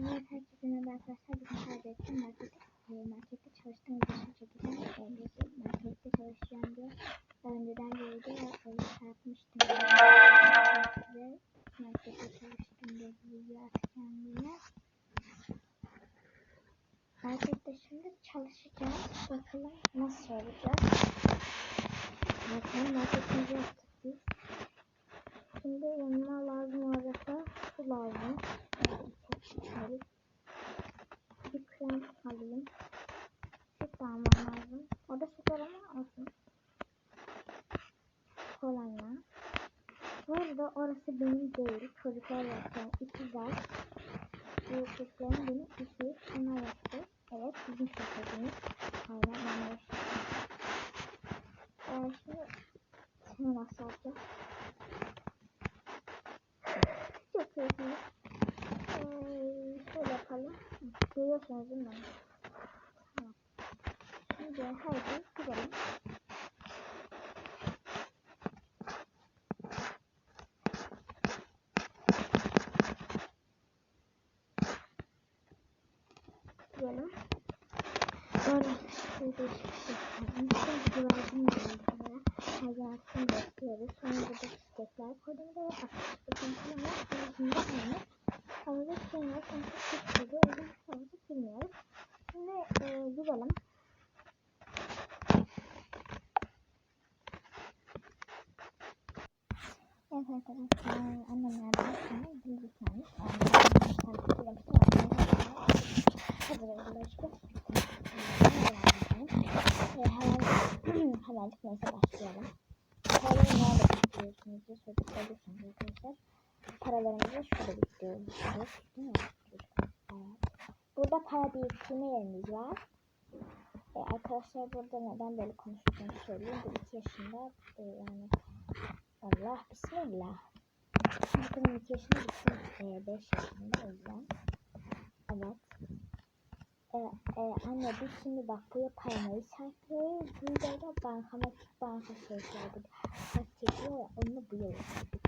Evet, herkese merhaba arkadaşlar. Bugün kaybettim. Market, e, markette çalıştığım videosunu çekeceğim. E, birisi markette çalışacağım diye önceden bir video e, çarpmıştım. Size markette çalıştım diye bir video atacağım yine. Markette şimdi çalışacağız. Bakalım nasıl olacak. Bakalım marketimizi yaptık biz. Şimdi yanıma lazım olacaklar. Su lazım. Şöyle bir krem alayım. Süt de almam lazım. Orada süt var ama olsun. Kolonya. Bu arada orası benim değil. Çocuklar yaptı. İkizler. Bu çocukların benim iki. Onlar yaptı. Evet bizim şirketimiz. Aynen ben de ee, şimdi şimdi nasıl olacak? Çok iyi. Ee, şöyle yapalım. Görüyorsunuz değil mi? Tamam. Şimdi gidelim. Gidelim. Böyle şöyle buraya. Hayatını bekliyoruz. Sonra burada çiçekler koydum. Ve var. Şimdi aynı. Havada. Çünkü çok güzel. O yüzden havada bilmiyoruz. Şimdi e, gidelim. Evet arkadaşlar. Annemlerden sonra bilgi gelmiş. Annemlerden Hazır Hemencik neyse başlayalım. Paraları nerede sorduğunuz arkadaşlar. Paralarımızı şurada mi? Evet. Burada para biriktirme yerimiz var. Ee, arkadaşlar burada neden böyle konuştuğumu söyleyeyim. Bu iki yaşında e, yani Allah bismillah. Bakın iki yaşında bizim e, beş yaşında o yüzden. Evet. Ee, e, anne biz şimdi bak buraya parayı saklıyoruz. Burada da bankamatik banka. Burada kaç çekiyor ya onu buraya yapıyorduk.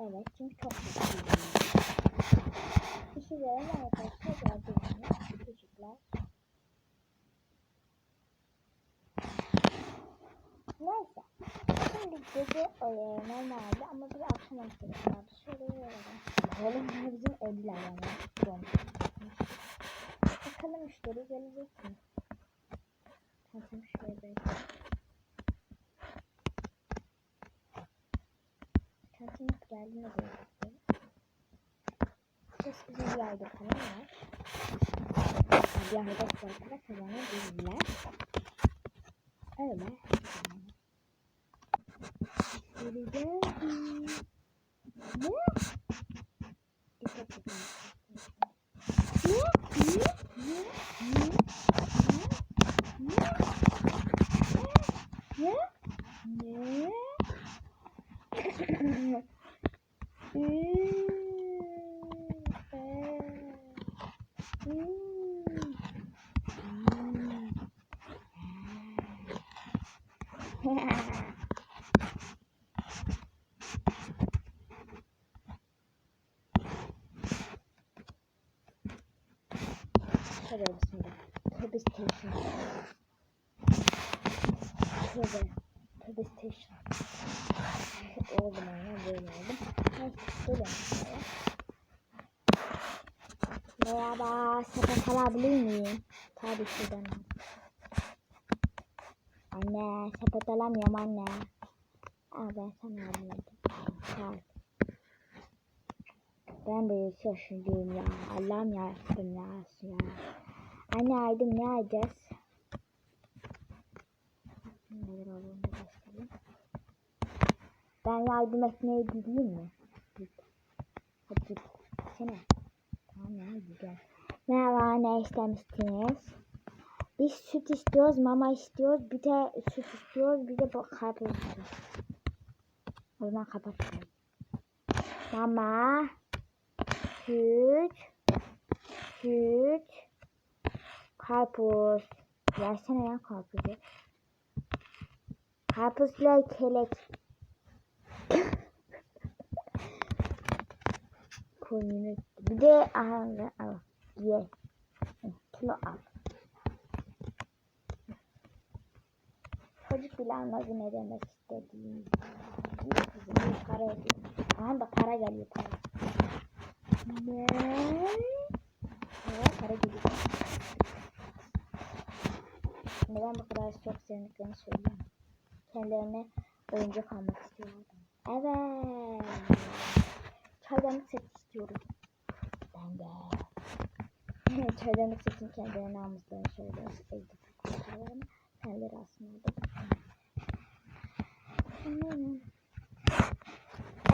Evet çünkü çok mutluyum. Kişilerin arkadaşlar gördüğünüz çocuklar. Neyse. Şimdi gece e, normalde ama bir akşam aktivitesi vardı. Şöyle yolalım. Oğlum bizim ödüler yani. Bakalım müşteri gelecek mi? Tamam şöyle bekle. Kantin geldiğinde de bekleyelim. Ses bizim bir ayda falan var. Bir ayda sonra kazanabilirler. Öyle. Geri geldim. Ne? Dikkat edin. Ne? Ne? Ne? Ne? Ne? Ne? Şöyle bismillah. Tövbe station. Tövbe. Tövbe station. Böyle oldum. Neyse böyle mesela. Merhaba. Sepet alabilir miyim? Tabii ki de. Anne sepet alamıyorum anne. Aa ben sana alıyordum. Sağ ol. Ben de yaşındayım ya. Allah'ım yarabbim ya. ya. Anne aydım ne alacağız? Ben yardım etmeye gideyim mi? Git. Hadi git. Sene. Tamam ya güzel. Merhaba ne istemiştiniz? Biz süt istiyoruz, mama istiyoruz, bir de süt istiyoruz, bir de karpuz istiyoruz. O zaman kapatalım. Mama, süt, süt, karpuz. Versene ya karpuzu. Karpuzla kelek. Koyunu Bir de al, al. Ye. Kilo al. Çocuk bile anladı ne demek istediğimi. Para ödüyor. Aha da para geliyor para. Ne? Evet, para geliyor. Neden bu kadar çok sevdiklerini söyleyeyim. Kendilerine oyuncak almak istiyorlar. Evet. Çaydanlık set istiyorum. Ben de. Çaydanlık setini kendilerine almışlarını söylüyor. Evde kurtarlarımı kendileri aslında.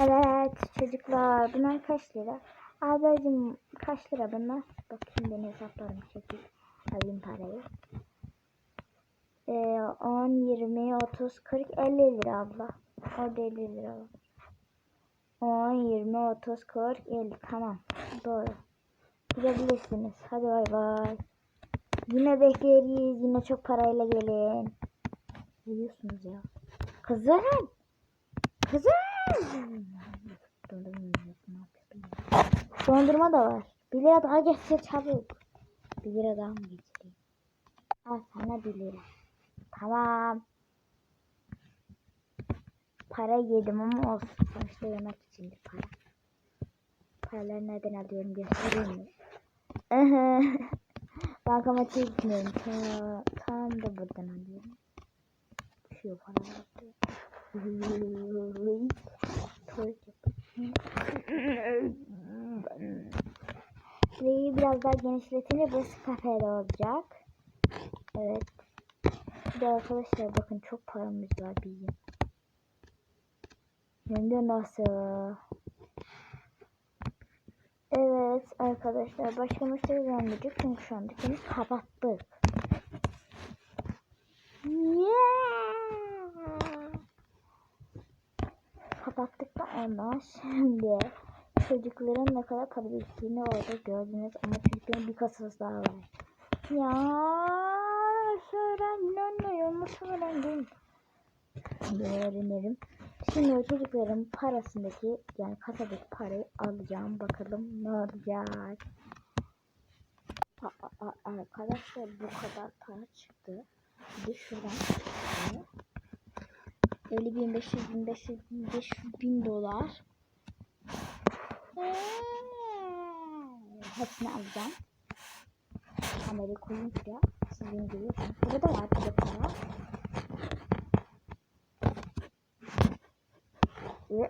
Evet çocuklar bunlar kaç lira? Ablacım kaç lira bunlar? Bakayım ben hesaplarım çekip alayım parayı. Ee, 10, 20, 30, 40, 50 lira abla. Orada 50 lira var. 10, 20, 30, 40, 50. Tamam. Doğru. Gidebilirsiniz. Hadi bay bay. Yine bekleriz. Yine çok parayla gelin. Geliyorsunuz ya. Kızım. Kızım. Dondurma da var. Bir lira daha getir çabuk. Bir lira daha mı getireyim? Al sana bir lira. Tamam. Para yedim ama olsun. Sonuçta yemek içindi para. Paraları nereden alıyorum göstereyim mi? Bankamatiğe gitmiyorum. Ta, tam da buradan alıyorum. Şu paralar. Tuvalet Şurayı biraz daha genişletince burası kafede olacak. Evet. Bir de arkadaşlar bakın çok paramız var bizim. Hem de nasıl? Evet arkadaşlar başka müşteri çünkü şu an dükkanı kapattık. Yeah! Kapattık da ondan şimdi çocukların ne kadar para biriktiğini orada gördünüz ama çocukların bir kasası daha var. Ya öğrenmiyorum nasıl öğrendim? Şimdi öğrenirim. Şimdi çocukların parasındaki yani kasadaki parayı alacağım. Bakalım ne olacak. Aa, aa, arkadaşlar bu kadar para çıktı. Bir şuradan çıktı. 50 bin, 500 bin, 500 bin, 500 bin dolar. Hepsini alacağım. Koyayım şuraya. Sizin gibi. Burada var bir para. Bu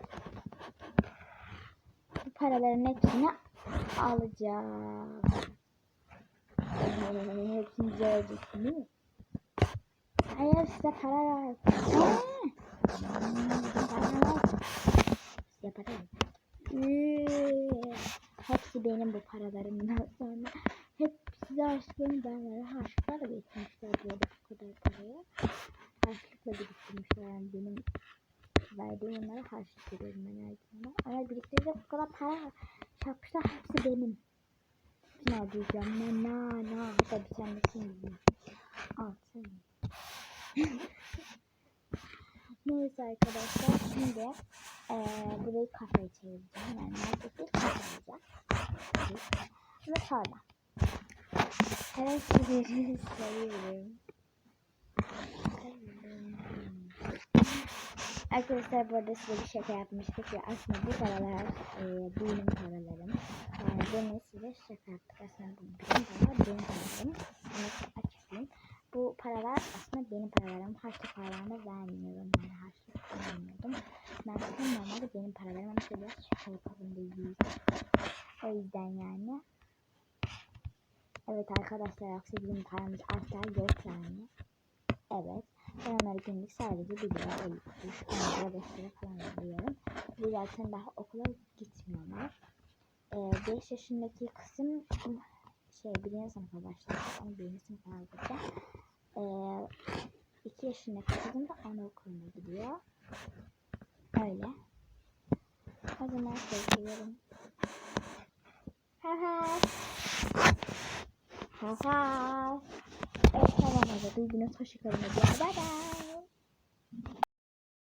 paraların hepsini alacağım. Hepsini göreceksin mi? Hayır size para ver. Size para ver. Ee, Hepsi benim bu paralarımdan sonra. Hep size aşkım benlere harçlıklarla biriktirmişler böyle bu kadar parayı. Harçlıkla biriktirmişler yani benim verdiğim onlara harçlık veriyorum ben her zaman. Ama biriktirecek bu kadar para çarpmışlar hepsi benim. Ne alacağım? Ne na na. Hatta bir tanesini yiyeyim. Al sen. Neyse arkadaşlar şimdi eee burayı kafeye çevireceğim. Yani neredeyse kafe olacak. Ama sonra. Evet sizleri seviyorum. Arkadaşlar bu arada size bir şaka yapmıştık ve aslında bu paralar e, benim paralarım. Yani demin size şaka yaptık. Aslında bu bütün paralar benim paralarım. Bunu açıklayayım. Bu paralar aslında benim paralarım. Harçlık paralarını vermiyorum. Yani harçlık vermiyordum. Ben aslında normalde benim paralarım ama şöyle şaka yapalım değil. O yüzden yani. Evet arkadaşlar aksi bizim paramız asla yok yani. Evet. Onları günlük sadece 1 lira 50 kuruş, 10 lira 5 lira falan veriyorum. Bu zaten daha okula gitmiyorlar. 5 ee, yaşındaki kızım şey birinci sınıfa başladı. Onu birinci sınıfa. 2 ee, yaşındaki kızım da anaokuluna gidiyor. Öyle. O zaman seviyorum. Ha ha. Ha ha. Evet tamam hadi. Duyguna hoşçakalın. Bye bye.